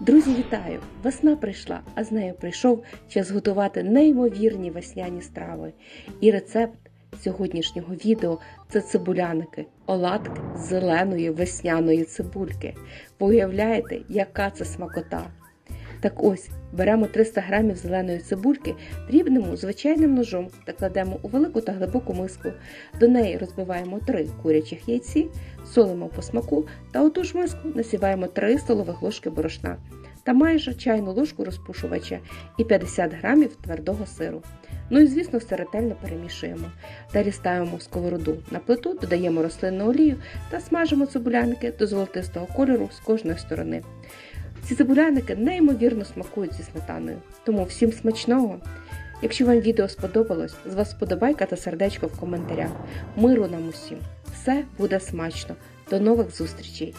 Друзі, вітаю! Весна прийшла, а з нею прийшов час готувати неймовірні весняні страви. І рецепт сьогоднішнього відео це цибуляники, оладки зеленої весняної цибульки. Ви уявляєте, яка це смакота? Так ось беремо 300 грамів зеленої цибульки, дрібнемо звичайним ножом та кладемо у велику та глибоку миску. До неї розбиваємо 3 курячих яйці, солимо по смаку та у ту ж миску насіваємо 3 столових ложки борошна та майже чайну ложку розпушувача і 50 грамів твердого сиру. Ну і звісно, все ретельно перемішуємо. Далі ставимо сковороду на плиту, додаємо рослинну олію та смажимо цибуляники до золотистого кольору з кожної сторони. Ці цибуляники неймовірно смакують зі сметаною, тому всім смачного! Якщо вам відео сподобалось, з вас сподобайка та сердечко в коментарях. Миру нам усім! Все буде смачно! До нових зустрічей!